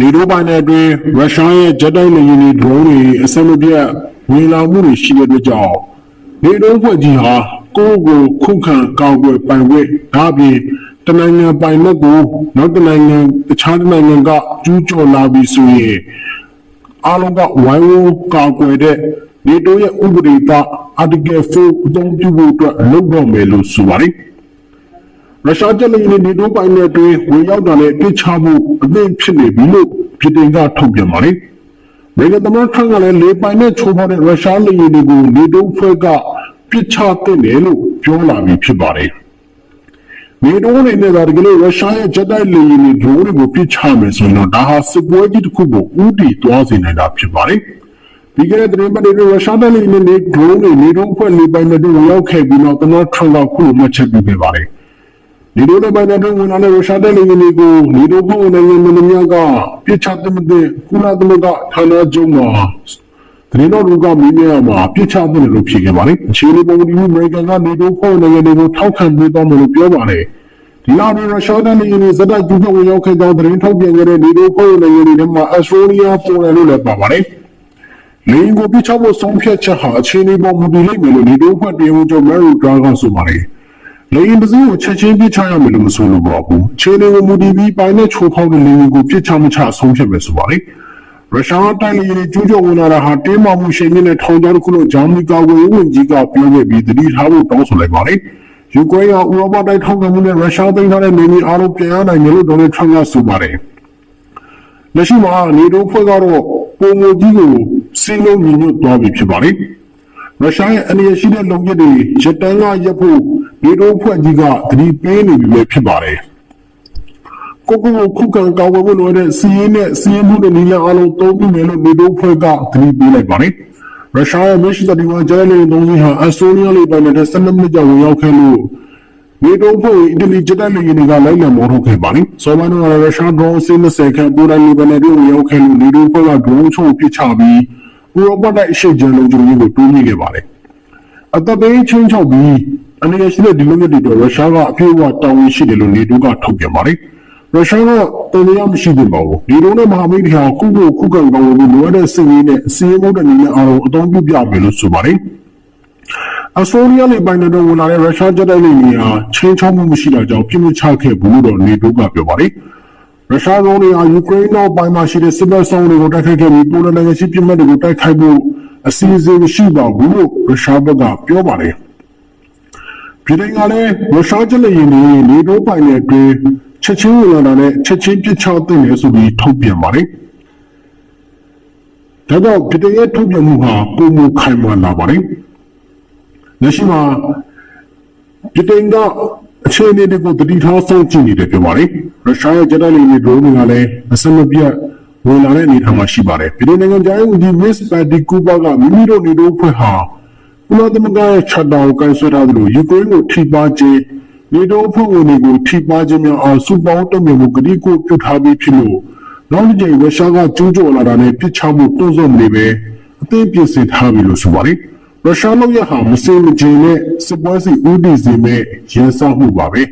နေတိုးပိုင်းတဲ့အတွင်းရုရှားရဲ့ဂျက်တိုက်လေယာဉ်တွေဒရုန်းတွေအစမပြတ်ဝင်လာမှုတွေရှိတဲ့အတွက်ကြောင့်နေတိုးဖွဲ့ကြီးဟာကိုယ့်ကိုယ်ခုခံကာကွယ်ပိုင်ခွင့်ဒါအပြင်တနိုင်ငံပိုင်လက်ကိုနောက်တနိုင်ငံတခြားတစ်နိုင်ငံကကျူးကျော်လာပြီဆိုရင်အားလုံးကဝိုင်းဝန်းကာကွယ်တဲ့နေတိုးရဲ့ဥပဒေပါ Article 4အသုံးပြုဖို့အတွက်လုပ်တော့မယ်လို့ဆိုပါတယ်။ ရုရှားကျလီနေနေတိုးပိုင်းနဲ့အတွင်းဝင်ရောက်တာနဲ့ပြစ်ချဖို့အသင့်ဖြစ်နေပြီလို့ပြည်တင်ကထုတ်ပြန်ပါတယ်။မေဂသမန်ထန်ကလည်းလေပိုင်နဲ့ချိုးဖောက်တဲ့ရုရှားလေယာဉ်တွေကိုနေတိုးဖွဲ့ကပြစ်ချတဲ့တယ်လို့ပြောလာပြီဖြစ်ပါတယ်။နေတော့နေနေတာတကယ်လို့ရုရှားရဲ့ဂျက်တိုက်လေယာဉ်တွေဒရိုးတွေကိုပြစ်ချမယ်ဆိုရင်တော့ဒါဟာစစ်ပွဲကြီးတစ်ခုကိုဥတီသွားစေနိုင်တာဖြစ်ပါတယ်။ပြီးခဲ့တဲ့သတင်းပတ်တွေရုရှားတိုက်လေယာဉ်တွေဒရိုးတွေနေတော့ဖွဲ့လေပိုင်တဲ့တွေဝင်ရောက်ခဲ့ပြီးတော့သမထရန့်ကခုလိုမှတ်ချက်ပြုခဲ့ပါတယ်။ နေတော့လေပိုင်တဲ့တွေဝင်လာတဲ့ရုရှားတိုက်လေယာဉ်တွေကိုနေတော့ဖွဲ့ဝင်နိုင်ငံများကပြစ်ချတဲ့မတဲ့ကုလသမဂ္ဂဌာနချုပ်မှာသတင်းတော်တွေကမင်းများမှာပြစ်ချတဲ့လို့ဖြစ်ခဲ့ပါတယ်အခြေအနေပုံဒီမှုအမေရိကန်ကနေတိုးဖွဲ့နိုင်ငံတွေကိုထောက်ခံပေးသွားမယ်လို့ပြောပါတယ်ဒီလာပြီးရုရှားနဲ့နိုင်ငံတွေစတဲ့ကျူးကျော်ဝင်ရောက်ခဲ့ကြောင်းသတင်းထုတ်ပြန်ခဲ့တဲ့နေတိုးဖွဲ့နိုင်ငံတွေထဲမှာအက်စထရိုလီးယားပိုလန်လို့လည်းပါပါတယ်လေယာဉ်ကိုပြစ်ချဖို့ဆုံးဖြတ်ချက်ဟာအခြေအနေပေါ်မူတည်လိမ့်မယ်လို့နေတိုးဖွဲ့ပြည်ဝင်ချုပ်မဲရီဒရာကဆိုပါတယ် လေယာဉ်တစ်စီးကိုချက်ချင်းပြစ်ချရမယ်လို့မဆိုလို့ပါဘူးအခြေအနေကိုမူတည်ပြီးပိုင်းနဲ့ချိုးဖောက်တဲ့လေယာဉ်ကိုပြစ်ချမချဆုံးဖြတ်မယ်ဆိုပါတယ်ရုရှားတိုင်းလေယာဉ်ကျူးကျော်ဝင်လာတာဟာတင်းမာမှုရှိနေတဲ့ထောင်ချောင်းတစ်ခုလို့ဂျာမနီကာကွယ်ရေးဝန်ကြီးကပြောခဲ့ပြီးတတိထားဖို့တောင်းဆိုလိုက်ပါတယ်ယူကရိန်းကဥရောပတိုက်ထောက်ခံမှုနဲ့ရုရှားသိမ်းထားတဲ့နေမြေအားလုံးပြန်ရနိုင်တယ်လို့ဒေါ်နယ်ထရန့်ကဆိုပါတယ်လက်ရှိမှာနေတိုးဖွဲ့ကတော့ပုံမကြီးကိုစီးလုံးညီညွတ်သွားပြီဖြစ်ပါတယ်ရုရှားရဲ့အနေရရှိတဲ့လုံရက်တွေရတန်းကရပ်ဖို့ နေတိုးဖွဲ့ကြီးကတတိပေးနေပြီပဲဖြစ်ပါတယ်ကိုကိုကိုခုခံကာဝယ်ဖို့လိုတဲ့စီးရင်နဲ့စီးရင်မှုတွေနီလာအလုံးသုံးပြီးမယ်လို့နေတိုးဖွဲ့ကသတိပေးလိုက်ပါတယ်။ရုရှားရဲ့မရှိတဲ့ဒီဝါကျဲလေးသုံးစီဟာအက်စတိုနီးယားလေးပိုင်းနဲ့12မိနစ်ကြာဝင်ရောက်ခဲ့လို့နေတိုးဖွဲ့အီတလီဂျက်တိုက်လေယာဉ်တွေကလိုက်လံမော်ထုတ်ခဲ့ပါတယ်။ဆော်မန်တို့ကရုရှားဒရုန်းစင်း20ခန့်ပိုလန်လီဘန်နယ်တို့ဝင်ရောက်ခဲ့လို့နေတိုးဖွဲ့ကဒရုန်းချုံပစ်ချပြီးဥရောပတိုက်အရှိတ်ကျန်လုံခြုံရေးကိုတိုးမြှင့်ခဲ့ပါတယ်။အသက်ပေးချင်းချောက်ပြီး အနေရရှိတဲ့ဒီလိုမျိုးတွေတော့ရုရှားကအပြည့်အဝတောင်းဝင်ရှိတယ်လို့နေတိုးကထုတ်ပြန်ပါတယ်။ရုရှားကတန်တရားမရှိသင့်ပါဘူး။ဒီလိုနဲ့မဟာမိတ်တွေဟာခုခုခုခံကောင်းလို့လိုအပ်တဲ့စစ်ရေးနဲ့စီးရဲမှုတဲ့အနေနဲ့အားလုံးအသုံးပြုပြမယ်လို့ဆိုပါတယ်။အဆိုရီးယားလေပိုင်နယ်တော်ဝင်လာတဲ့ရုရှားဂျက်တိုက်လေယာဉ်ဟာချင်းချောက်မှုမရှိတာကြောင့်ပြစ်မှုချခဲ့ဘူးလို့တော့နေတိုးကပြောပါတယ်။ရုရှားကောင်တွေဟာယူကရိန်းနောက်ပိုင်းမှာရှိတဲ့စစ်ဘက်ဆောင်တွေကိုတိုက်ခိုက်ခဲ့ပြီးပိုလန်နိုင်ငံရှိပြည်မဲ့တွေကိုတိုက်ခိုက်ဖို့အစီအစဉ်မရှိပါဘူးလို့ရုရှားဘက်ကပြောပါတယ်။ ပြည်နိုင်ငံလည်းရုရှားကျလက်ရင်တွေနေတိုးပိုင်တဲ့အတွင်းချက်ချင်းဝင်လာတာနဲ့ချက်ချင်းပြစ်ချတဲ့လေဆိုပြီးထုတ်ပြန်ပါတယ်။ဒါတော့ပြည်ရဲ့ထုတ်ပြန်မှုဟာပုံမခိုင်မာလာပါတယ်။လက်ရှိမှာပြည်တင်ကအခြေအနေတွေကိုတတိထားစောင့်ကြည့်နေတယ်ပြောပါတယ်ရုရှားရဲ့ဂျက်တိုက်လေယာဉ်ဒရုန်းတွေကလည်းအစမပြတ်ဝင်လာတဲ့အနေအထားမှာရှိပါတယ်ပြည်တင်နိုင်ငံသားဦးဒီမစ်ပါဒီကူပါကမိမိတို့နေတို့ဖွဲ့ဟာ ကုလသမဂ္ဂရဲ့ချက်တောင်ကိုင်ဆွဲထားသလိုယူကရိန်းကိုထိပါခြင်းနေတို့ဖွဲ့ဝင်တွေကိုထိပါခြင်းများအောင်စုပေါင်းတုံ့ပြန်မှုကတိကိုပြုထားပြီးဖြစ်လို့နောက်တစ်ကြိမ်ရုရှားကကျူးကျော်လာတာနဲ့ပြစ်ချမှုတွန်းဆုတ်နေပဲအသိပြင်ဆင်ထားပြီလို့ဆိုပါတယ်ရုရှားလုံးရဟာမစင်မကျင်နဲ့စစ်ပွဲစီဦးတည်စေမဲ့ရန်စောက်မှုပါပဲ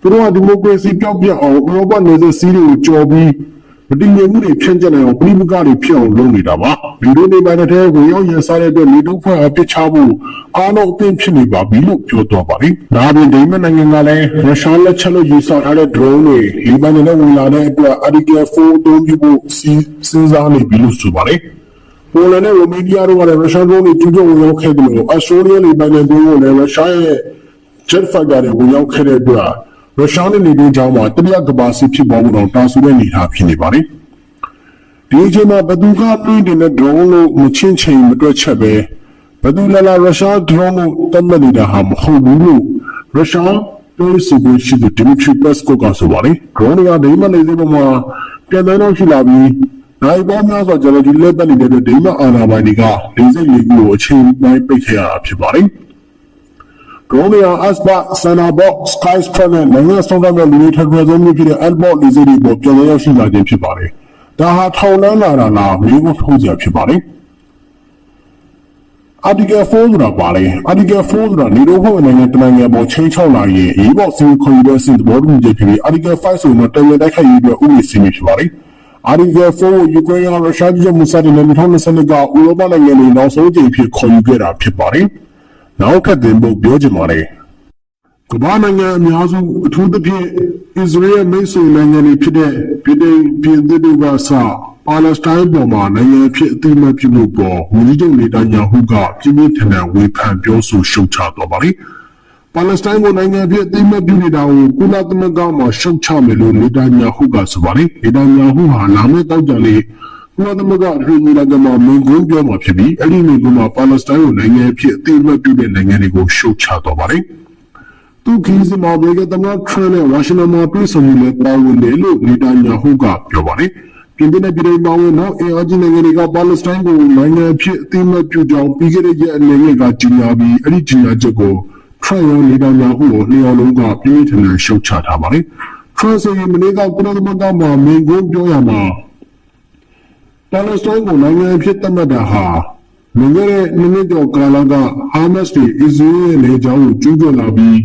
သူတို့ကဒီမိုကရေစီပြောက်ပြတ်အောင်ဥရောပနယ်စပ်စီးတွေကိုကြော်ပြီး မတည်ငြိမ်မှုတွေဖြန့်ကျက်နိုင်အောင်ပြည်ပကတွေဖြစ်အောင်လုပ်နေတာပါဒီလိုနေပါတဲ့တဲ့ကိုရောက်ရန်စားတဲ့အတွက်လေတုဖွဲ့အပစ်ချဖို့အားလုံးအသင့်ဖြစ်နေပါပြီလို့ပြောတော့ပါတယ်ဒါပြင်ဒိမတ်နိုင်ငံကလည်းရုရှားလက်ချက်လို့ယူဆထားတဲ့ drone တွေဒီပိုင်းနဲ့ဝင်လာတဲ့အတွက် Article 4အသုံးပြုဖို့စဉ်းစားနေပြီလို့ဆိုပါတယ်ပိုလန်နဲ့ရိုမေးနီးယားတို့ကလည်းရုရှားတို့ကိုကျူးကျော်ဝင်ရောက်ခဲ့တယ်လို့အဆိုးရီးယားလေပိုင်နယ်တို့ကလည်းရုရှားရဲ့ jet fighter တွေဝင်ရောက်ခဲ့တဲ့အတွက် ရုရှားနဲ့နေတို့ကြောင်းမှာတတိယကမ္ဘာစစ်ဖြစ်ပေါ်မှုတော့တာဆူတဲ့အနေအထားဖြစ်နေပါတယ်။ဒီအချိန်မှာဘသူကတွေးတဲ့ drone လို့မချင်းချင်းမတွက်ချက်ပဲဘသူလာလာရုရှား drone ကိုတတ်မှတ်နေတာဟာမဟုတ်ဘူးလို့ရုရှားပြောဆိုဖို့ရှိတဲ့ Dmitry Peskov ကဆိုပါတယ်။ drone တွေကဒိမတ်နေစေပေါ်မှာပြန်တဲ့တော့ရှိလာပြီးနိုင်ပေါင်းများစွာကျွန်တော်ဒီလက်ပတ်နေတဲ့အတွက်ဒိမတ်အာဏာပိုင်တွေကဒေသလေးကိုအချိန်ပိုင်းပိတ်ခဲ့ရတာဖြစ်ပါတယ်။ drone တွေဟာ Aspa, Sanabok, Skyscraper နဲ့နိုင်ငံဆောင်တဲ့လူတွေထပ်ထပ်ဆုံးမျိုးဖြစ်တဲ့ Albot လေးစိတ်တွေပေါ်ပြန်လည်ရောက်ရှိလာခြင်းဖြစ်ပါတယ်။ဒါဟာထောင်လန်းလာတာလားမျိုးကိုထုံးစရာဖြစ်ပါတယ်။ Article 4ဆိုတာပါလေ Article 4ဆိုတာနေတော့ဟုတ်နိုင်ငံတနိုင်ငံပေါ်ချင်းချောက်လာရင်အရေးပေါ်စီးခေါ်ယူတဲ့စင်သဘောတူညီချက်ဖြစ်ပြီး Article 5ဆိုတော့တန်ရတိုက်ခိုက်ရေးအတွက်ဥပဒေစည်းမျဉ်းဖြစ်ပါလေအာရီဂယ်4ကိုယူကရိန်းကရုရှားပြည်မှုစတင်တဲ့2022ကဥရောပနိုင်ငံတွေနောက်ဆုံးကြိမ်ဖြစ်ခေါ်ယူခဲ့တာဖြစ်ပါတယ်။ နောက်ထပ်တင်ဖို့ပြောချင်ပါတယ်။ကမ္ဘာနိုင်ငံအများစုအထူးသဖြင့်အစ္စရေးရဲ့မိတ်ဆွေနိုင်ငံတွေဖြစ်တဲ့ပြည်ထောင်ပြည်သူတွေကစပါလက်စတိုင်းပေါ်မှာနိုင်ငံဖြစ်အသိအမှတ်ပြုမှုပေါ်ဝန်ကြီးချုပ်နေတညာဟုကပြင်းပြင်းထန်ထန်ဝေဖန်ပြောဆိုရှုတ်ချသွားပါတယ်။ပါလက်စတိုင်းကိုနိုင်ငံဖြစ်အသိအမှတ်ပြုနေတာကိုကုလသမဂ္ဂမှာရှုတ်ချမယ်လို့နေတညာဟုကဆိုပါတယ်။နေတညာဟုဟာလာမယ့်တောက်ကြလေး ကုလသမဂ္ဂအတွင်းညီလာခံမှာမင်ကွန်းပြောမှာဖြစ်ပြီးအဲ့ဒီမင်ကွန်းမှာပါလက်စတိုင်းကိုနိုင်ငံဖြစ်အသိအမှတ်ပြုတဲ့နိုင်ငံတွေကိုရှုတ်ချသွားပါတယ်။သူခီးစမှာဘေကတမန်ထရနဲ့ဝါရှင်တန်မှာပြည်ဆောင်မှုနဲ့တာဝန်တယ်လို့နေတညာဟုကပြောပါတယ်။ပြင်သစ်နဲ့ပြည်ထောင်စုနော်အင်အားကြီးနိုင်ငံတွေကပါလက်စတိုင်းကိုနိုင်ငံဖြစ်အသိအမှတ်ပြုကြောင်းပြီးခဲ့တဲ့ရက်အနေနဲ့ကကြီးညာပြီးအဲ့ဒီကြီးညာချက်ကိုထရရောနေတညာဟုကိုလျှော်လုံးကပြင်းပြင်းထန်ထန်ရှုတ်ချထားပါတယ်။ထရဆိုရင်မနေ့ကကုလသမဂ္ဂမှာမင်ကွန်းပြောရမှာ ပါလက်စတိုင်းကိုနိုင်ငံဖြစ်သတ်မှတ်တာဟာလွန်ခဲ့တဲ့နှစ်နှစ်ကျော်ကာလကဟာမတ်စ်တွေအစ္စရေးရဲ့လေကြောင်းကိုကျူးကျော်လာပြီး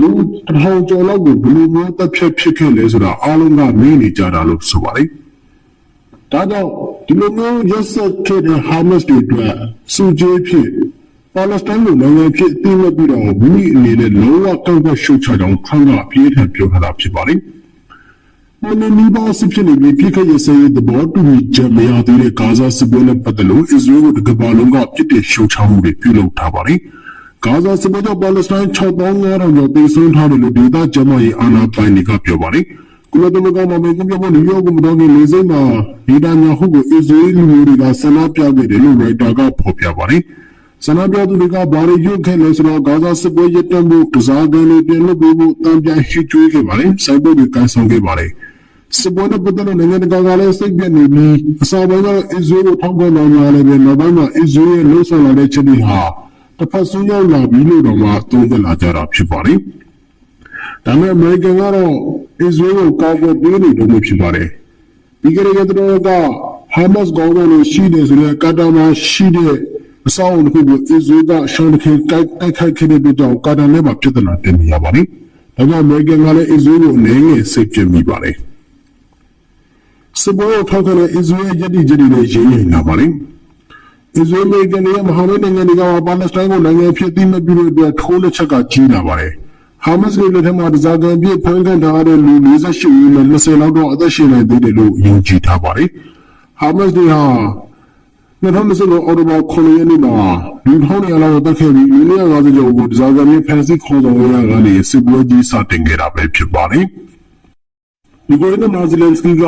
လူတစ်ထောင်ကျော်လောက်ကိုဘယ်လိုမျိုးတပ်ဖြတ်ဖြစ်ခဲ့လဲဆိုတာအားလုံးကမေးနေကြတာလို့ဆိုပါတယ်။ဒါကြောင့်ဒီလိုမျိုးရက်စက်ခဲ့တဲ့ဟာမတ်စ်တွေအတွက်စူဂျေးဖြစ်ပါလက်စတိုင်းကိုနိုင်ငံဖြစ်အသိအမှတ်ပြုတော့ဘူးမိအနေနဲ့လုံးဝကောက်ကွက်ရှုတ်ချကြောင်းထမ်းကအပြေးထန်ပြောထားတာဖြစ်ပါတယ်။ မင်းနီဘာစစ်ဖြစ်နေပြီးပြစ်ခတ်ရစရေးသဘောတူညီချက်မရသေးတဲ့ဂါဇာစစ်ပွဲနဲ့ပတ်သက်လို့အစ္စရေးကိုတကဘာလုံးကပြစ်တဲ့ရှုတ်ချမှုတွေပြုလုပ်ထားပါတယ်။ဂါဇာစစ်ပွဲကြောင့်ပါလက်စတိုင်း6500ကျော်သေဆုံးထားတယ်လို့ဒေသကျန်းမာရေးအာဏာပိုင်တွေကပြောပါတယ်။ကုလသမဂ္ဂမှာမြေကွန်ပြဖို့နယူးယောက်ကိုမတော်ခင်လေဆိပ်မှာဒေတာညာဟုတ်ကိုအစ္စရေးလူမျိုးတွေကဆန္ဒပြခဲ့တယ်လို့ရိုက်တာကဖော်ပြပါတယ်။ဆန္ဒပြသူတွေကဘာတွေရုပ်ခဲ့လဲဆိုတော့ဂါဇာစစ်ပွဲရပ်တန့်ဖို့ကစားကန်တွေပြင်လို့ပြီးဖို့တံပြန်ရှိကျွေးခဲ့ပါတယ်။စိုက်ပုတ်တွေကန်ဆောင်ခဲ့ပါတယ်။ စစ်ပွဲနဲ့ပတ်သက်လို့နိုင်ငံတကာကလည်းစိတ်ပြတ်နေပြီးအစောပိုင်းကတော့အစ္စရေးကိုထောက်ခံတော်များလည်းပဲနောက်ပိုင်းမှာအစ္စရေးရဲ့လှုပ်ဆောင်လာတဲ့ချက်တွေဟာတစ်ဖက်ဆုံးရောက်လာပြီးလို့တော့မှသုံးသပ်လာကြတာဖြစ်ပါတယ်။ဒါပေမဲ့အမေရိကန်ကတော့အစ္စရေးကိုကောက်ကွယ်ပေးနေတယ်လို့ဖြစ်ပါတယ်။ပြီးခဲ့တဲ့ရက်တော့ကဟာမတ်စ်ကောင်တွေရှိတယ်ဆိုတဲ့ကာတာမှာရှိတဲ့အဆောက်အုံတစ်ခုကိုအစ္စရေးကရှန်တခင်တိုက်တိုက်ခိုက်ခဲ့တဲ့အတွက်ကြောင့်ကာတာနဲ့ပါပြဿနာတင်နေရပါတယ်။ဒါကြောင့်အမေရိကန်ကလည်းအစ္စရေးကိုအနေငယ်စိတ်ပြမိပါတယ်။ စစ်ပွဲကိုထောက်ခံတဲ့အစ္စရေးရဲ့ယက်တီချက်တွေလည်းရင်းနေလာပါတယ်။အစ္စရေးအမေရိကန်ရဲ့မဟာမိတ်နိုင်ငံတွေကပါလက်စတိုင်းကိုနိုင်ငံဖြစ်ပြီးမပြုလို့အတွက်ထိုးလက်ချက်ကကြီးလာပါတယ်။ဟာမတ်စ်ရဲ့လက်ထက်မှာဒဇာကန်ပြည့်ဖန်ကန်ထားတဲ့လူ48ဦးနဲ့20လောက်တော့အသက်ရှင်နေသေးတယ်လို့ယုံကြည်ထားပါတယ်။ဟာမတ်စ်တွေဟာ2020အော်တိုဘာ9ရက်နေ့မှာလူထောင်းနေလောက်တက်ခဲ့ပြီးလူ150ကျော်ကိုဒဇာကန်မြေဖန်စီခေါ်ဆောင်ရကနေစစ်ပွဲကြီးစတင်ခဲ့တာပဲဖြစ်ပါတယ်။ ဒီကိုရနာဇီလန်စကီက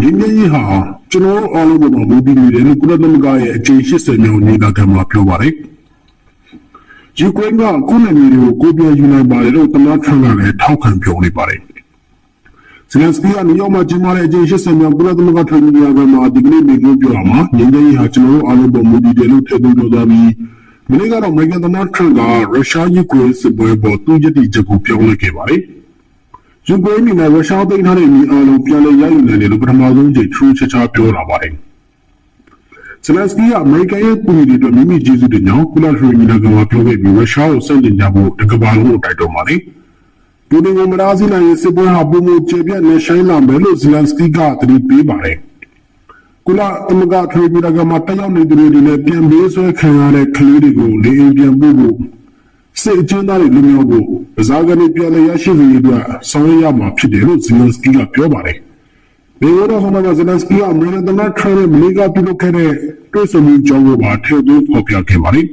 ဒီနေ့ကြီးဟာကျွန်တော်တို့အားလုံးကိုမူတည်နေတယ်လို့ကုလသမဂ္ဂရဲ့အကြိမ်80မြောက်ညီလာခံမှာပြောပါတယ်။ယူကရိန်းကကုလနယ်တွေကိုကိုပြယူနိုင်ပါတယ်လို့သမ္မတထရန့်ကလည်းထောက်ခံပြောနေပါတယ်။ဇလန်စကီကနယူးယောက်မှာကျင်းပတဲ့အကြိမ်80မြောက်ကုလသမဂ္ဂထွေထွေညီလာခံမှာဒီကနေ့မိန့်ခွန်းပြောတာမှာငြိမ်းချမ်းရေးဟာကျွန်တော်တို့အားလုံးပေါ်မူတည်တယ်လို့ထည့်သွင်းပြောသွားပြီးမနေ့ကတော့အမေရိကန်သမ္မတထရန့်ကရုရှားယူကရိန်းစစ်ပွဲပေါ်သူ့ယက်တီချက်ကိုပြောင်းလဲခဲ့ပါတယ်။ ယူကရိန်းနဲ့ရုရှားသိမ်းထားတဲ့မြေအားလုံးပြန်လည်ရယူနိုင်တယ်လို့ပထမဆုံးကြိမ်ထရူးချာချာပြောလာပါတယ်။ဇလန်စကီကအမေရိကန်ရဲ့ပြည်သူတွေအတွက်မိမိကျေးဇူးတင်ကြောင်းကုလထွေထွေညီလာခံမှာပြောခဲ့ပြီးရုရှားကိုစတင်ကြဖို့တကမ္ဘာလုံးကိုတိုက်တွန်းပါတယ်။ဒီလိုမျိုးမနာစည်းနိုင်ရေးစစ်ပွဲဟာပုံမကျေပြတ်နေဆိုင်လာမယ်လို့ဇလန်စကီကသတိပေးပါတယ်။ကုလသမဂ္ဂထွေထွေကမှာတက်ရောက်နေသူတွေနဲ့ပြန်ပေးဆွဲခံရတဲ့ကလေးတွေကိုလေအိမ်ပြန်ပို့ဖို့ စစ်အကျဉ်းသားတွေလူမျိုးကိုဇာကနေပြန်လည်ရရှိစေရတဲ့ဆောင်ရွက်ရမှာဖြစ်တယ်လို့ဇလန်စကီကပြောပါတယ်။ဒီလိုတော့ဟိုမှာဇလန်စကီကအမေရိကန်သမ္မတထရန့်နဲ့မလေးကပြုလုပ်ခဲ့တဲ့တွေ့ဆုံမှုကြောင့်ပါထည့်သွင်းဖော်ပြခဲ့ပါတယ်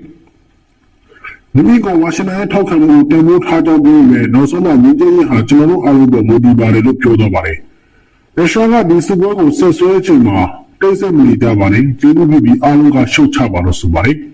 ။မိမိကဝါရှင်တန်ရဲ့ထောက်ခံမှုကိုတင်ပို့ထားကြောင်းပြောပေမဲ့နောက်ဆုံးမှမြင်းကျင်းဟာကျွန်တော်တို့အားလုံးပေါ်မူတည်ပါတယ်လို့ပြောသွားပါတယ်။ရုရှားကဒီစစ်ပွဲကိုဆက်ဆွဲချိန်မှာတိတ်ဆိတ်မနေကြပါနဲ့ကျေးဇူးပြုပြီးအားလုံးကရှုတ်ချပါလို့ဆိုပါတယ်။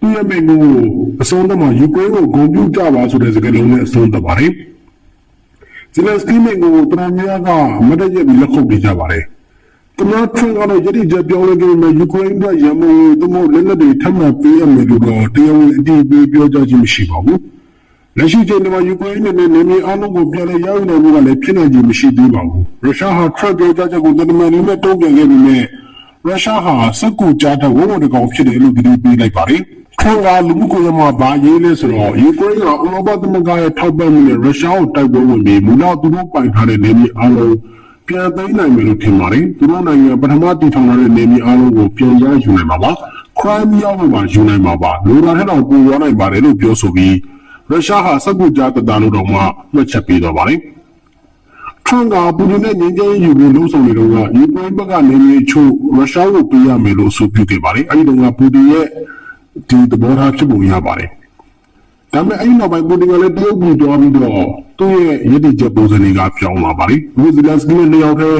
သူရဲ့မိန့်ခွန်းကိုအဆုံးသတ်မှာယူကရိန်းကိုဂုဏ်ပြုကြပါဆိုတဲ့စကားလုံးနဲ့အဆုံးသတ်ပါတယ်။ဇလန်စကီမိန့်ခွန်းကိုတရမီယာကမတ်တရက်ပြီးလက်ခုပ်ပေးကြပါတယ်။တမန်ထရန့်ကတော့ယတိကျပြောင်းလဲခဲ့တဲ့ယူကရိန်းကရန်ပုံငွေသို့မဟုတ်လက်နက်တွေထပ်မံပေးရမယ်လို့တော့တရားဝင်အတည်ပြုပြောကြားခြင်းမရှိပါဘူး။လက်ရှိချိန်မှာယူကရိန်းနဲ့နေမြေအားလုံးကိုပြန်လည်ရယူနိုင်မှုကလည်းဖြစ်နိုင်ခြင်းမရှိသေးပါဘူး။ရုရှားဟာထရန့်ပြောကြားချက်ကိုတမန်လေးနဲ့တုံ့ပြန်ခဲ့ပြီးမြဲရုရှားဟာစက်ကူကြားတဲ့ဝုန်းဝန်းတကောင်ဖြစ်တယ်လို့ကြေညာပေးလိုက်ပါတယ်။ ထရန့်ကလူမှုကွန်ရက်မှာဗာရေးလဲဆိုတော့ယူကရိန်းကဥရောပသမဂ္ဂရဲ့ထောက်ပံ့မှုနဲ့ရုရှားကိုတိုက်ပွဲဝင်ပြီးမူလသူတို့ပိုင်ထားတဲ့နေမြေအားလုံးပြန်သိမ်းနိုင်မယ်လို့ထင်ပါတယ်သူတို့နိုင်ငံပထမတည်ထောင်လာတဲ့နေမြေအားလုံးကိုပြန်ရယူနိုင်မှာပါ crime ရောက်မှာပါယူနိုင်မှာပါလိုလာတဲ့တော့ပူသွားနိုင်ပါတယ်လို့ပြောဆိုပြီးရုရှားဟာစက်ကူကြားတတလို့တော့မှမှတ်ချက်ပေးသွားပါတယ်ထရန့်ကပူတင်နဲ့ငြိမ်းချမ်းရေးယူဖို့လှုံ့ဆော်နေတော့ကယူကရိန်းဘက်ကနေမြေချို့ရုရှားကိုပေးရမယ်လို့ဆိုပြခဲ့ပါတယ်အဲဒီတော့ကပူတင်ရဲ့ ဒီသဘောထားဖြစ်ပုံရပါတယ်ဒါပေမဲ့အဲ့ဒီနောက်ပိုင်းပူတင်ကလည်းတရုတ်ပြည်တွားပြီးတော့သူ့ရဲ့ရည်တည်ချက်ပုံစံတွေကပြောင်းလာပါတယ်။ဝီဇီလန်စကီနဲ့လျောက်တဲ့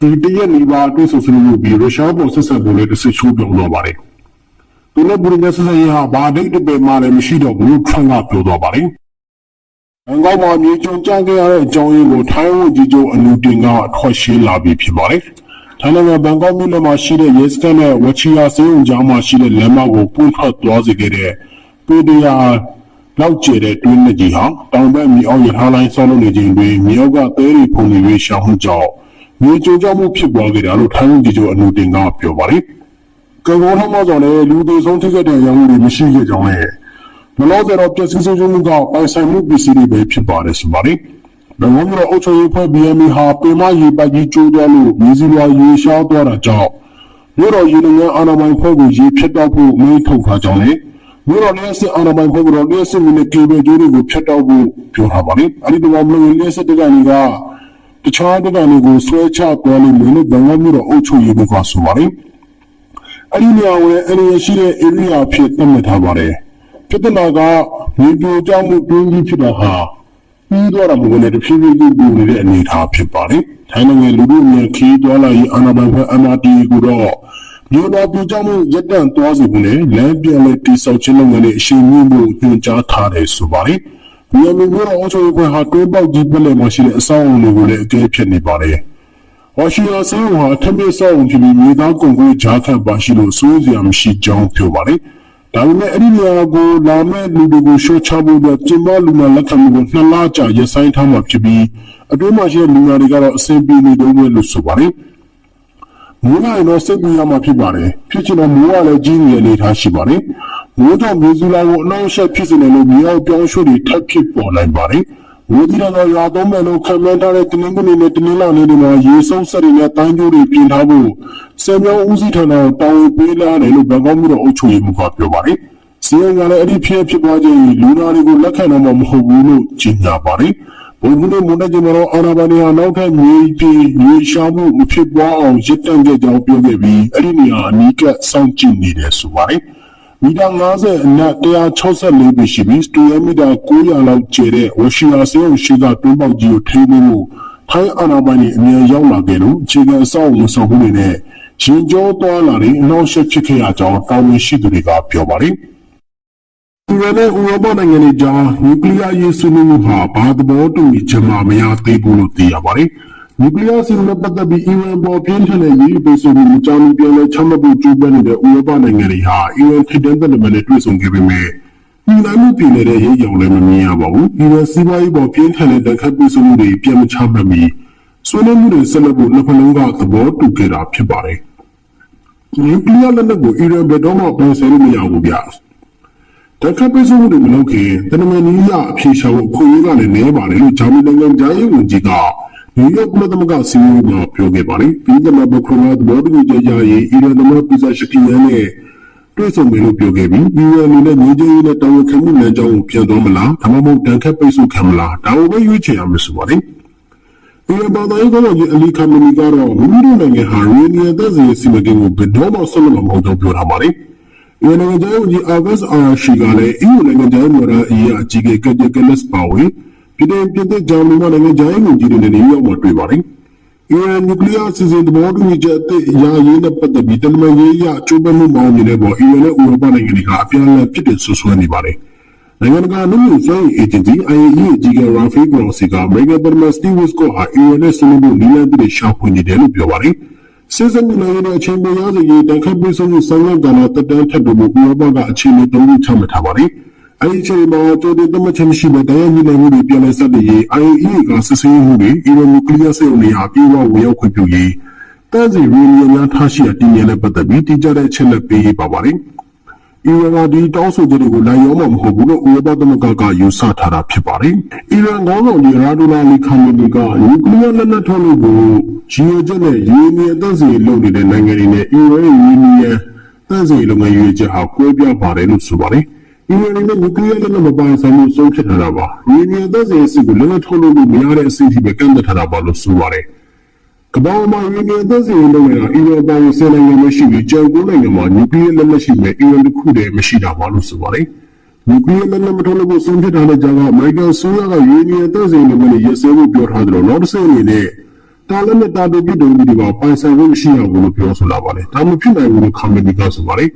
ဒီတရက်နေပါတွေ့ဆုံဆွေးနွေးပြီးရုရှားပေါ်ဆက်ဆက်ပုံလေးတစ်စစ်ချိုးပြောင်းသွားပါတယ်။သူလည်းပူတင်နဲ့ဆက်ဆက်ရေးဟာဘာဒိတ်တပယ်မှလည်းမရှိတော့ဘူးလို့ထရန့်ကပြောသွားပါတယ်။အင်္ဂါမှာမြေကျုံကြခဲ့ရတဲ့အကြောင်းရင်းကိုထိုင်းဝန်ကြီးချုပ်အနူတင်ကထွက်ရှင်းလာပြီးဖြစ်ပါတယ်။ ထိုင်းနိုင်ငံဘန်ကောက်မြို့နယ်မှာရှိတဲ့ရဲစခန်းနဲ့ဝချီယာစေယုံကျောင်းမှာရှိတဲ့လမ်းမကိုပွင့်ထွက်သွားစေခဲ့တဲ့ပေတရာလောက်ကျတဲ့တွင်းနှစ်ကြီးဟာတောင်ဘက်မြေအောက်ရထားလိုင်းဆောက်လုပ်နေခြင်းတွင်မြေအောက်ကသဲရီဖုန်တွေရွေးရှောင်မှုကြောင့်မြေကျုံကြောင့်မှုဖြစ်ပွားခဲ့တာလို့ထိုင်းဝန်ကြီးချုပ်အနူတင်ကပြောပါတယ်။ကံကောင်းထမ်းမဆောင်တဲ့လူတွေဆုံးထိခဲ့တဲ့ရောင်းမှုတွေမရှိခဲ့ကြောင်းနဲ့မလို့တော့ပြည့်စုံစုံမှုကပိုင်ဆိုင်မှုပစ္စည်းတွေပဲဖြစ်ပါတယ်ဆိုပါတယ်။ ဘယ်လိုမျိုးအုပ်ချုပ်ရေးဖွဲ့ BME ဟာပင်မရေပိုက်ကြီးကျိုးသွားလို့မြေစီလွာရေရှားသွားတာကြောင့်မြို့တော်ရေနံအာဏာပိုင်ဖွဲ့ကိုရေဖြတ်တောက်ဖို့မင်းထုတ်ထားကြောင်းလည်းမြို့တော်လျှက်စစ်အာဏာပိုင်ဖွဲ့ကတော့လျှက်စစ်မိနစ်ကေဘယ်ကျိုးတွေကိုဖြတ်တောက်ဖို့ပြောထားပါလေ။အဲဒီတော့မလို့လျှက်စစ်တကနေကတခြားတကနေကိုဆွဲချသွားလို့မင်းတို့ဘင်္ဂလားမြို့တော်အုပ်ချုပ်ရေးဘက်ကဆိုပါလေ။အဲဒီနေရာဝယ်အဲဒီရှိတဲ့ area ဖြစ်သတ်မှတ်ထားပါတယ်။ပြဿနာကမြေပြိုကျမှုတွင်းကြီးဖြစ်တာဟာ ပြီးတော့မဟုတ်နဲ့တဖြည်းဖြည်းလေးပူနေတဲ့အနေအထားဖြစ်ပါတယ်။ထိုင်းနိုင်ငံလူတို့မြန်ခီးသွားလာရေးအာဏာပိုင်ဖွဲ့ MRTA ကိုတော့မြို့တော်ပြူကြောင့်ရက်တန့်သွားစီဘူးလေလမ်းပြန်လေတိဆောက်ခြင်းလုပ်ငန်းတွေအရှိန်မြင့်ဖို့ညွှန်ကြားထားတယ်ဆိုပါတယ်။မြန်မာမြို့တော်အချို့အဖွဲ့ဟာတွင်းပေါက်ကြီးပြည်လည်မှာရှိတဲ့အဆောက်အအုံတွေကိုလည်းအကျဲဖြစ်နေပါတယ်။ဝါရှိယာဆေးဟာထမင်းဆောက်အုံဖြစ်ပြီးမြေသားကုန်ကွေးဂျားခတ်ပါရှိလို့စိုးစရာမရှိကြောင်းပြောပါတယ်။ ဒါပေမဲ့အဲ့ဒီနေရာကိုလာမဲ့လူတွေကိုရှော့ချဖို့အတွက်ကျင်းပလူနာလက်ခံမှုကိုနှစ်လကြာရပ်ဆိုင်းထားမှာဖြစ်ပြီးအတွင်းမှာရှိတဲ့လူနာတွေကတော့အဆင်ပြေနေတယ်လို့ဆိုပါတယ်။မိုးလိုက်တော့စိတ်ပူရမှာဖြစ်ပါတယ်ဖြစ်ချင်တော့မိုးကလည်းကြီးနေနေထားရှိပါတယ်မိုးကြောင့်မြေစုလာကိုအနောက်ရှက်ဖြစ်နေလို့မြေအောက်ပြောင်းရွှေ့တွေထပ်ဖြစ်ပေါ်နိုင်ပါတယ် ဝီဒီယိုတော့ရာသုံးမယ်လို့ခံမှန်းထားတဲ့တင်းတင်းနဲ့တင်းလာနေတယ်မှာရေဆုံးဆက်တွေနဲ့တိုင်းကျိုးတွေပြင်ထားဖို့စံပြောင်းဦးစီးဌာနတောင်းဝပေးလာတယ်လို့ဘန်ကောက်မြို့တော်အုပ်ချုပ်ရေးမှူးကပြောပါတယ်စီရင်ကလည်းအဲ့ဒီဖြစ်ဖြစ်သွားခြင်းလူနာတွေကိုလက်ခံတော့မှမဟုတ်ဘူးလို့ကြေညာပါတယ်ဘုံဘူးနဲ့မွန်တဲ့ကျမတော်အာနာပါနီဟာနောက်ထပ်မြေကြီးမြေရှားမှုမဖြစ်ပွားအောင်ရစ်တန့်ခဲ့ကြောင်းပြောခဲ့ပြီးအဲ့ဒီနေရာအနီးကပ်စောင့်ကြည့်နေတယ်ဆိုပါတယ် မီတာ90အနက်164ပြီရှိပြီးစတူရမီတာ900လောက်ကျတဲ့ဝရှိယာဆေးုံရှိကတွင်းပေါက်ကြီးကိုထိန်းသိမ်းမှုထိုင်းအာနာပိုင်တွေအမြန်ရောက်လာခဲ့လို့အခြေခံအဆောက်အုံဆောင်မှုတွေနဲ့ရှင်ကျော်သွားလာတဲ့အနောက်ရှက်ဖြစ်ခဲ့ရကြောင်းတာဝန်ရှိသူတွေကပြောပါတယ်အီရန်နဲ့ဥရောပနိုင်ငံတွေကြားနျူကလ িয়ার ရေးဆွေးနွေးမှုဟာဘာသဘောတူညီချက်မှမရသေးဘူးလို့သိရပါတယ်။ နျူကလ িয়ার စီမံပတ်သက်ပြီးအီရန်ပေါ်ပြင်းထန်တဲ့ရေးပေးဆိုမှုကြောင့်ပြန်လည်ချမှတ်ဖို့ကြိုးပမ်းနေတဲ့ဥရောပနိုင်ငံတွေဟာအီရန်ထိပ်တန်းသက်တမန်တွေတွေ့ဆုံခဲ့ပေမဲ့ဒီလိုမျိုးပြည်နေတဲ့ရေးကြောင်လည်းမမြင်ရပါဘူး။အီရန်စီးပွားရေးပေါ်ပြင်းထန်တဲ့တန်ခတ်ပေးဆိုမှုတွေပြန်မချမှတ်မီဆွေးနွေးမှုတွေဆက်လက်ဖို့နှစ်ဖက်လုံးကသဘောတူခဲ့တာဖြစ်ပါတယ်။နျူကလ িয়ার လက်နက်ကိုအီရန်ဘယ်တော့မှပုံစံလို့မရဘူးဗျာ။တခါပေးစုမှုတွေမလုပ်ခင်တနမနီရအဖြေရှာဖို့ခွင့်ရကလည်းနေပါတယ်လို့ဂျာမနီနိုင်ငံဂျာရေးဝန်ကြီးက နယူးယောက်ပြည်သမကစီမံမှာပြောခဲ့ပါတယ်ပြည်သမဘခရမတ်ဘော်ဒီဂျာရေးအီရန်သမပီဇာရှကီယန်နဲ့တွေ့ဆုံမယ်လို့ပြောခဲ့ပြီးအီရန်အနေနဲ့ညီချင်းရေးနဲ့တောင်းခံမှုလမ်းကြောင်းကိုပြန်သွားမလားဒါမှမဟုတ်တန်ခတ်ပိတ်ဆို့ခံမလားဒါကိုပဲရွေးချယ်ရမယ်ဆိုပါတယ်အီရန်ဘာသာရေးကောကြီးအလီခါမနီကတော့မိမိတို့နိုင်ငံဟာရီနီယာသက်စီစီမံကိန်းကိုဘယ်တော့မှဆက်လုပ်မှာမဟုတ်ကြောင်းပြောထားပါတယ်။ဒီနိုင်ငံခြားရေးဝန်ကြီးအာဂတ်အာရှိကလည်းအီယူနိုင်ငံခြားရေးဝန်ကြီးအရေးအကြီးကကက်ကလစ်ပါဝင် ပြည်ထောင်ပြည်သက်ဂျာမနီနိုင်ငံခြားရေးဝန်ကြီးတွေနဲ့နေရောက်မှာတွေ့ပါတယ်။အီရန်နျူကလ িয়ার စီစဉ်သဘောတူညီချက်အသစ်ရာရေးနဲ့ပတ်သက်ပြီးတမန်ရေးရကျိုးပမ်းမှုမောင်းနေတဲ့ပေါ်အီရန်နဲ့ဥရောပနိုင်ငံတွေကအပြန်အလှန်ဖြစ်တဲ့ဆွဆွဲနေပါတယ်။နိုင်ငံတကာလူမှုစွမ်းအေဂျင်စီ IAEA ကြီးကရာဖီဂရောစီကအမေရိကန်သမ္မတစတီဗစ်ကိုဟာအီရန်နဲ့ဆွေးနွေးဖို့နည်းလမ်းတွေရှာဖွေနေတယ်လို့ပြောပါတယ်။စစ်စမှုနိုင်ငံရဲ့အချိန်ပေါ်ရစေရေးတန်ခတ်ပေးဆုံးမှုဆောင်ရွက်ကဏ္ဍတက်တန်းထက်လို့ဥရောပကအခြေအနေသုံးခုချမှတ်ထားပါတယ်။ အဲဒီအချိန်မှာကြိုတင်သတ်မှတ်ချက်မရှိဘဲတရားညီနိုင်မှုတွေပြန်လည်ဆက်တည်ရေး IAEA ကစစ်ဆေးမှုတွေအီရန်နျူကလ িয়ার စစ်အုပ်တွေဟာပြေဝဝင်ရောက်ခွင့်ပြုရေးတန်းစီရီနီယံများထားရှိတဲ့တည်မြဲနဲ့ပတ်သက်ပြီးတိကျတဲ့အချက်လက်ပေးရေးပါပါတယ်။ အီရန်ကဒီတောင်းဆိုချက်တွေကိုလိုက်ရောမှာမဟုတ်ဘူးလို့ဥရောပသမဂ္ဂကယူဆထားတာဖြစ်ပါတယ်။အီရန်ကောင်းဆောင်ဒီရာဒူလာလီခါမီနီကနျူကလ িয়ার လက်နက်ထုတ်လို့ကိုရည်ရွယ်ချက်နဲ့ရင်းနှီးအသက်စီလုပ်နေတဲ့နိုင်ငံတွေနဲ့အီရန်ရင်းနှီးရန်တန့်စီလုပ်ငန်းရွေးချက်ဟာကွဲပြားပါတယ်လို့ဆိုပါတယ်။ အီရန်နဲ့နျူကလ িয়ার လက်နက်မပိုင်ဆိုင်မှုဆုံးဖြတ်ထားတာပါ။ရင်းနှီးအသက်စီအစ်ကိုလက်နက်ထုတ်လို့မရတဲ့အဆင့်ထိပဲကန့်သတ်ထားတာပါလို့ဆိုပါတယ်။ ကမ္ဘာမှာရင်းနှီးသက်စီလုပ်နေတာအီရန်ပိုင်းဆယ်နိုင်ငံမရှိပြီးကြောက်ကိုနိုင်ငံမှာနျူကလ িয়ার လက်နက်ရှိမဲ့အီရန်တစ်ခုတည်းမရှိတာပါလို့ဆိုပါတယ်။နျူကလ িয়ার လက်နက်မထုတ်လို့ဆုံးဖြတ်ထားတဲ့ကြောင့်အမေရိကန်ဆိုရကရင်းနှီးသက်စီလုပ်နေတဲ့ရစဲဖို့ပြောထားတယ်လို့နောက်တစ်ဆင့်အနေနဲ့တာလက်နဲ့တာတူပြည်တော်ဒီပါပိုင်ဆိုင်ဖို့မရှိရဘူးလို့ပြောဆိုလာပါတယ်။ဒါမှဖြစ်နိုင်ဘူးလို့ခမဒီကဆိုပါတယ်။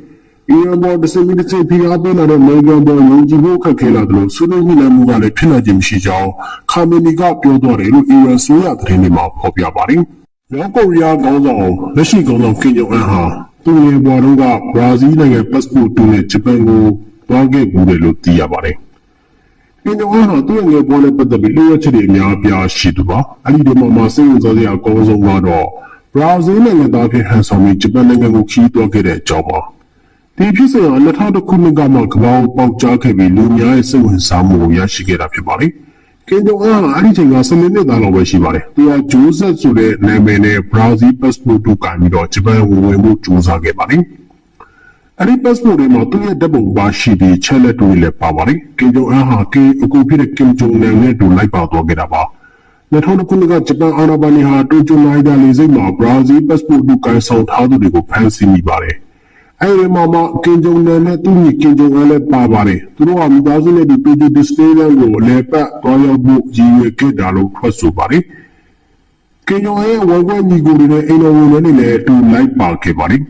အီရန်ပေါ်တစ်စက်တစ်စက်ဖိအားပေးလာတဲ့မေဂန်ပေါ်ယုံကြည်ဖို့ခက်ခဲလာတယ်လို့ဆွေးနွေးမှုလည်းမူကလည်းဖြစ်နိုင်ခြင်းမရှိကြောင်းခမဒီကပြောတော့တယ်လို့အီရန်ဆိုရသတင်းတွေမှာဖော်ပြပါတယ်။မြောက်ကိုရီးယားခေါင်းဆောင်လက်ရှိခေါင်းဆောင်ကင်ဂျုံအန်ဟာသူ့ရဲ့ဘွားတို့ကဘရာဇီးနိုင်ငံပတ်စပို့တူနဲ့ဂျပန်ကိုသွားခဲ့ဘူးတယ်လို့သိရပါတယ်။ကင်ဂျုံအန်ဟာသူ့ရဲ့ဘွားနဲ့ပတ်သက်ပြီးလိုအပ်ချက်တွေအများအပြားရှိသူပါ။အဲဒီဒီမှာမှစိတ်ဝင်စားစရာအကောင်းဆုံးကတော့ဘရာဇီးနိုင်ငံသားဖြစ်ဟန်ဆောင်ပြီးဂျပန်နိုင်ငံကိုခီးသွားခဲ့တဲ့အကြောင်းပါ။ ဒီဖြစ်စဉ်ဟာ2000ခုနှစ်ကမှကမ္ဘာကိုပေါက်ကြားခဲ့ပြီးလူများရဲ့စိတ်ဝင်စားမှုကိုရရှိခဲ့တာဖြစ်ပါတယ်။ကင်ဂျုံအန်ဟာအဲ့ဒီချိန်က7နှစ်သားလောက်ပဲရှိပါတယ်။သူကဂျိုးဆက်ဆိုတဲ့နာမည်နဲ့ဘရာဇီးပတ်စပို့တူကပြီးတော့ဂျပန်ကိုဝင်ဖို့ကြိုးစားခဲ့ပါတယ်။အဲ့ဒီပတ်စပို့တွေမှာသူ့ရဲ့ဓာတ်ပုံပါရှိပြီးချက်လက်တွေလည်းပါပါတယ်။ကင်ဂျုံအန်ဟာကင်အကူဖြစ်တဲ့ကင်ဂျုံနန်နဲ့တူလိုက်ပါသွားခဲ့တာပါ။2000ခုနှစ်ကဂျပန်အာဏာပိုင်တွေဟာတိုကျိုနိုင်ဒါလေစိတ်မှာဘရာဇီးပတ်စပို့တူကန်ဆောင်ထားသူတွေကိုဖမ်းဆီးမိပါတယ်။ အဲဒီမှာမှကင်ဂျုံနန်နဲ့သူ့ညီကင်ဂျုံအန်လည်းပါပါတယ်သူတို့ကမိသားစုနဲ့ဒီပီတီဒစ်စတေးလန်ကိုလေပတ်သွားရောက်ဖို့ရည်ရွယ်ခဲ့တာလို့ထွက်ဆိုပါတယ်ကင်ဂျုံအန်ရဲ့ဝန်ခွဲညီကိုတွေနဲ့အိမ်တော်ဝင်တွေနဲ့လည်းအတူလိုက်ပါခဲ့ပါတယ်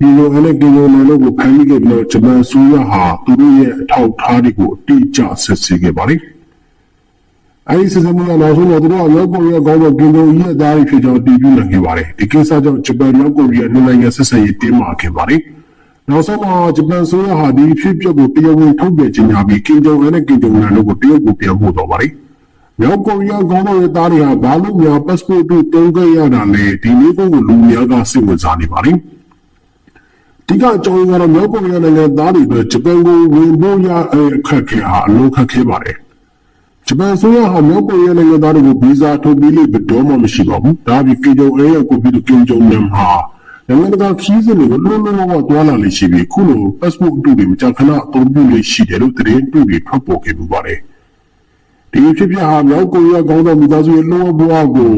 ကင်ဂျုံအန်နဲ့ကင်ဂျုံနန်တို့ကိုဖမ်းမိခဲ့ပြီးတော့ဂျပန်ဆိုရဟာသူတို့ရဲ့အထောက်အထားတွေကိုအတိအကျဆက်စီခဲ့ပါတယ်အဲဒီစစ်စမှုကနောက်ဆုံးတော့သူတို့ကမြောက်ကိုရီးယားကောင်းဆောင်ကင်ဂျုံအီရဲ့သားတွေဖြစ်ကြောင်းတည်ပြုနိုင်ခဲ့ပါတယ်ဒီကိစ္စကြောင့်ဂျပန်မြောက်ကိုရီးယားနှစ်နိုင်ငံဆက်ဆံရေးတင်းမာခဲ့ပါတယ် နောက်ဆုံးမှာဂျပန်ဆိုရဟာဒီဖြစ်ပျက်ကိုတရားဝင်ထုတ်ပြန်ကြေညာပြီးကင်ဂျုံအန်နဲ့ကင်ဂျုံနန်တို့ကိုတရုတ်ကိုပြန်ပို့တော့ပါတယ်မြောက်ကိုရီးယားကောင်းဆောင်ရဲ့သားတွေဟာဘာလို့များပတ်စပို့တို့တုံးခဲ့ရတာလဲဒီနေ့ကိုလူများကစိတ်ဝင်စားနေပါတယ်ဒီကအကြောင်းကတော့မြောက်ကိုရီးယားနိုင်ငံသားတွေအတွက်ဂျပန်ကိုဝင်ဖို့ရအခက်ခဲဟာအလုံးခက်ခဲပါတယ်ဂျပန်ဆိုရဟာမြောက်ကိုရီးယားနိုင်ငံသားတွေကိုဗီဇာထုတ်ပေးလို့ဘယ်တော့မှမရှိပါဘူးဒါပြီးကင်ဂျုံအန်ရဲ့ကိုပြီးတော့ကင်ဂျုံနန်ဟာ နိုင်ငံတကာခီးစဉ်တွေကိုလုံးလုံးဝတွာလာလို့ရှိပြီးခုလို passport အတူတွေမကြာခဏအသုံးပြုလို့ရှိတယ်လို့သတင်းတူတွေထွက်ပေါ်ခဲ့ပူပါတယ်ဒီဖြစ်ဖြစ်ဟာမြောက်ကိုရီးယားကောင်းဆောင်မိသားစုရဲ့လောဘဘဝကို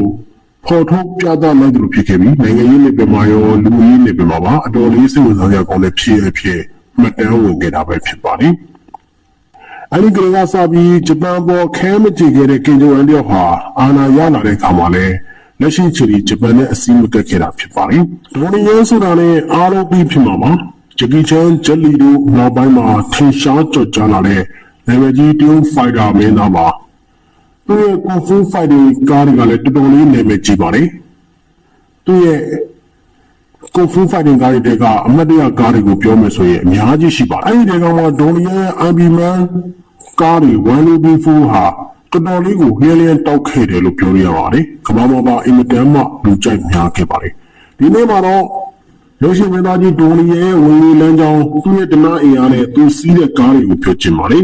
ဖော်ထုတ်ပြသလိုက်သလိုဖြစ်ခဲ့ပြီးနိုင်ငံရေးနဲ့ပြည်မာရောလူမှုရေးနဲ့ပြည်မာပါအတော်လေးစိတ်ဝင်စားစရာကောင်းတဲ့ဖြစ်အဖြစ်မှတ်တမ်းဝင်ခဲ့တာပဲဖြစ်ပါတယ်အဲဒီကလေးကစပြီးဂျပန်ပေါ်ခဲမကြည့်ခဲ့တဲ့ကင်ဂျုံအန်တယောက်ဟာအာဏာရလာတဲ့အခါမှာလည်း လက်ရှိချီဂျပန်နဲ့အစည်းမတက်ခဲ့တာဖြစ်ပါတယ်။ဒေါ်နီယန်ဆိုတာနဲ့အားလုံးပြီးဖြစ်မှာပါ။ဂျကီချန်ဂျက်လီတို့နောက်ပိုင်းမှာထင်ရှားကြော်ကြားလာတဲ့နာမည်ကြီးတူဖိုက်တာမင်းသားပါ။သူရဲ့ကွန်ဖူဖိုက်တွေကားတွေကလည်းတော်တော်လေးနာမည်ကြီးပါတယ်။သူရဲ့ကိုဖူဖိုင်တင်ကားတွေတဲကအမတ်တရကားတွေကိုပြောမယ်ဆိုရင်အများကြီးရှိပါတယ်။အဲဒီတဲကောင်မှာဒေါ်နီယန်ရဲ့ IB man ကားတွေ104ဟာ တော်တော်လေးကိုလျှက်လျှက်တောက်ခဲ့တယ်လို့ပြောရပါတယ်။ကမ္ဘာမှာပါအင်မတန်မှလူကြိုက်များခဲ့ပါတယ်။ဒီနေ့မှာတော့ရုပ်ရှင်မင်းသားကြီးဒိုနီရဲ့ဝင်လေလမ်းကြောင်းသူ့ရဲ့တနာအင်အားနဲ့သူစီးတဲ့ကားတွေကိုပြောချင်ပါတယ်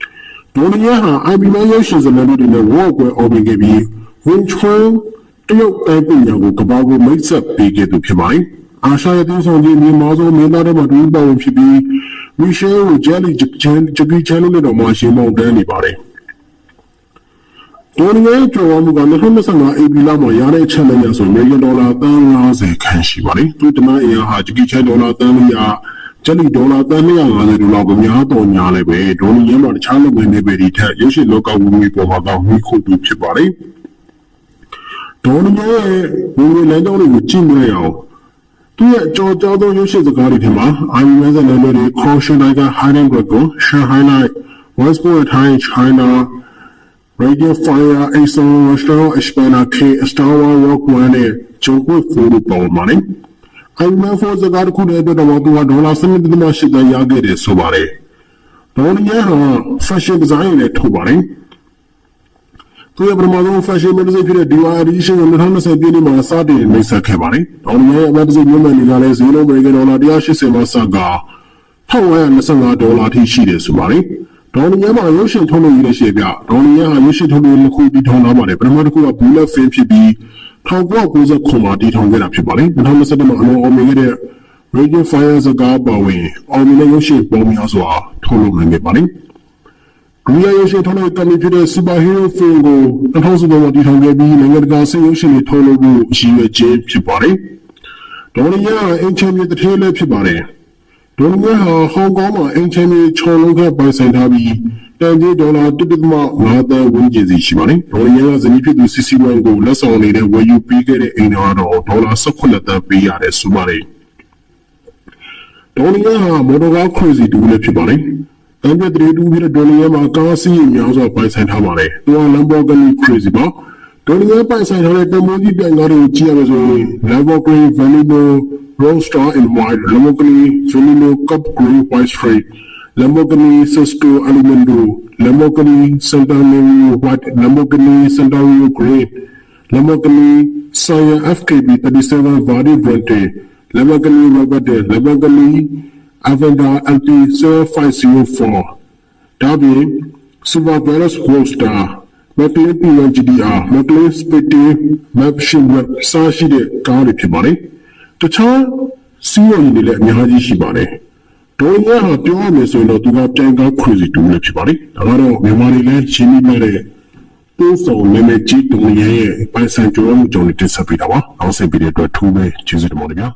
။ဒိုနီရဲ့ဟာ IB မရုပ်ရှင်စနစ်တွေနဲ့ဝေါ့ကွယ်အော်ပင်ခဲ့ပြီးဝင်ချွန်းတရုတ်တိုင်းပညာကိုကမ္ဘာကိုမိတ်ဆက်ပေးခဲ့သူဖြစ်ပါတယ်။အာရှရဲ့သူဆောင်ကြီးမြန်မာဆုံးမင်းသားတွေမှာတူပါဝင်ဖြစ်ပြီးမီရှယ်ကိုဂျယ်လီဂျပန်ဂျပီချန်လို့လည်းတော့မရှိမောင်းတန်းနေပါတယ်။ ဒေါ်နီရဲ့ကျော်ဝမှုက2025 AB လမှာရတဲ့ချက်လက်ရဆိုမြေဒေါ်လာ350ခန့်ရှိပါတယ်။သူတမန်အင်အားဟာဂျကီချန်ဒေါ်လာ300ကျပ်လီဒေါ်လာ350ဒေါ်လာကိုများတော်ညာလည်းပဲဒေါ်နီရဲ့မှာတခြားလုပ်ငန်းတွေပဲဒီထက်ရုပ်ရှင်လောကဝင်ငွေပေါ်မှာတော့ဝီခုတူဖြစ်ပါတယ်။ဒေါ်နီရဲ့ဝင်ငွေလမ်းကြောင်းတွေကိုကြည့်နေရအောင်သူရဲ့ကြော်ကြောသောရုပ်ရှင်စကားတွေထဲမှာ I'm Resident တွေ Caution Tiger Hiding Group ကို Shanghai Night West Point Thai China Radio Fire Ason Restaurant Expander K Star Wars Rock One နဲ့ဂျုံကွတ်ဖိုးလို့ပေါ်မှာနေ။ I'm Man for စကားတစ်ခုတည်းအတွက်တော့သူကဒေါ်လာ7.8သန်းရခဲ့တယ်ဆိုပါတယ်။ဒေါ်နီယာဟာ fashion design နဲ့ထုတ်ပါတယ်။သူရဲ့ပထမဆုံး fashion magazine ဖြစ်တဲ့ DIY edition ကို2020ပြည့်နှစ်မှာစတင်မိတ်ဆက်ခဲ့ပါတယ်။ဒေါ်နီယာရဲ့ magazine မြို့မှန်တွေကလည်းဈေးလုံးအမေရိကန်ဒေါ်လာ180မှာစကား1525ဒေါ်လာထိရှိတယ်ဆိုပါတယ်။ ဒေါ်လာညမှာရုပ်ရှင်ထုတ်လို့ရတဲ့ရှေ့ပြဒေါ်လာညဟာရုပ်ရှင်ထုတ်လို့နှစ်ခုတည်ထောင်လာပါတယ်။ပထမတစ်ခုက Bullet Film ဖြစ်ပြီး1999မှာတည်ထောင်ခဲ့တာဖြစ်ပါတယ်။2017မှာအလုံးအောင်မြင်ခဲ့တဲ့ Radio Fire စကားပါဝင်အောင်မြင်တဲ့ရုပ်ရှင်ပုံများစွာထုတ်လုပ်နိုင်ခဲ့ပါတယ်။ဒုတိယရုပ်ရှင်ထုတ်လုပ်ကံဖြစ်တဲ့ Super Hero Film ကို2010မှာတည်ထောင်ခဲ့ပြီးနိုင်ငံတကာဆေးရုပ်ရှင်တွေထုတ်လုပ်ဖို့ရည်ရွယ်ခြင်းဖြစ်ပါတယ်။ဒေါ်လာရအင်ချမ်းမြေတစ်ထဲလည်းဖြစ်ပါတယ်။ ဒေါ်လာဟာဟောင်ကောင်မှာအင်ချမ်းမြေခြုံလုံးကပိုင်ဆိုင်ထားပြီးတန်ကြေးဒေါ်လာ1.5သန်းဝန်းကျင်စီရှိပါတယ်။ဒေါ်လာရကဇနီးဖြစ်သူ CC1 ကိုလက်ဆောင်အနေနဲ့ဝယ်ယူပေးခဲ့တဲ့အိမ်တော်တော့ဒေါ်လာ18သန်းပေးရတယ်ဆိုပါတယ်။ဒေါ်လီယာဟာမော်တော်ကားခရီးစီတူလည်းဖြစ်ပါတယ်။အမ်ဘက်တရီတူပြီးတော့ဒေါ်လီယာမှာကားစီးရင်များစွာပိုင်ဆိုင်ထားပါတယ်။သူကလမ်ဘော်ဂီနီခရီးစီပါ။ ဒေါ်လီယာပိုင်ဆိုင်ထားတဲ့တမိုးကြီးပြိုင်ကားတွေကိုကြည့်ရမယ်ဆိုရင် Lamborghini Veneno Roadster in White, Lamborghini Veneno Cup Grey White Straight, Lamborghini Sesto Alimento, Lamborghini Centenario White, Lamborghini Centenario Grey, Lamborghini Scion FKB 37 Vadi Brente, Lamborghini Robert, Lamborghini Aventador LT 0504ဒါပြင် Super Veloz Roadster McLaren P1 GTR McLaren Spitty Mapshin Web စရှိတဲ့ကားတွေဖြစ်ပါတယ်တခြားစီးရုံတွေလည်းအများကြီးရှိပါတယ်ဒေါ်လာဟာပြောရမယ်ဆိုရင်တော့သူကပြိုင်ကား crazy တူလည်းဖြစ်ပါတယ်ဒါကတော့မြန်မာတွေလည်းရှင်းပြီးမဲ့တဲ့တိုးဆောင်နာမည်ကြီးတုံးရဲ့ပိုင်ဆိုင်ကြောင်းမှုကြောင့်တင်ဆက်ပေးတာပါအောင်ဆင်ပေးတဲ့အတွက်ထူးပဲကျေးဇူးတင်ပါတယ်ဗျာ